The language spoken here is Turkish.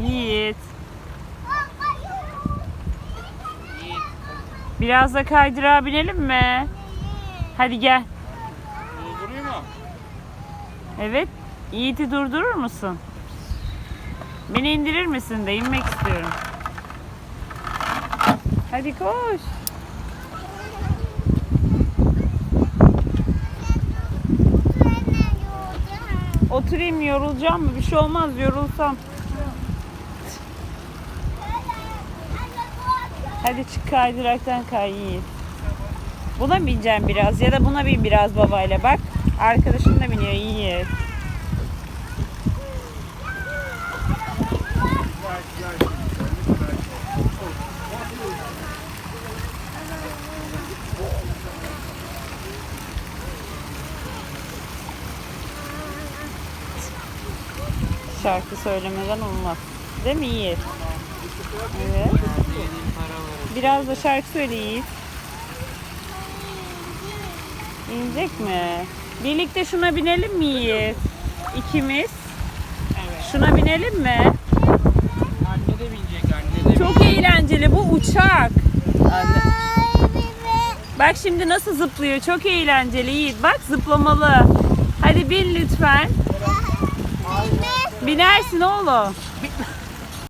Yiğit. Biraz da kaydırağa binelim mi? Hadi gel. Doldurayım mı? Evet. Yiğit'i durdurur musun? Beni indirir misin de inmek istiyorum. Hadi koş. Oturayım yorulacağım mı? Bir şey olmaz yorulsam. Hadi çık kaydıraktan kay Yiğit. Buna bineceğim biraz ya da buna bin biraz babayla bak. Arkadaşın da biniyor Yiğit. Şarkı söylemeden olmaz. Değil mi Yiğit? Evet. Biraz da şarkı söyle Yiğit. İnecek mi? Birlikte şuna binelim mi Yiğit? İkimiz. Evet. Şuna binelim mi? Anne de binecek anne de Çok eğlenceli bu uçak. Bak şimdi nasıl zıplıyor. Çok eğlenceli Yiğit. Bak zıplamalı. Hadi bin lütfen. Binersin oğlum.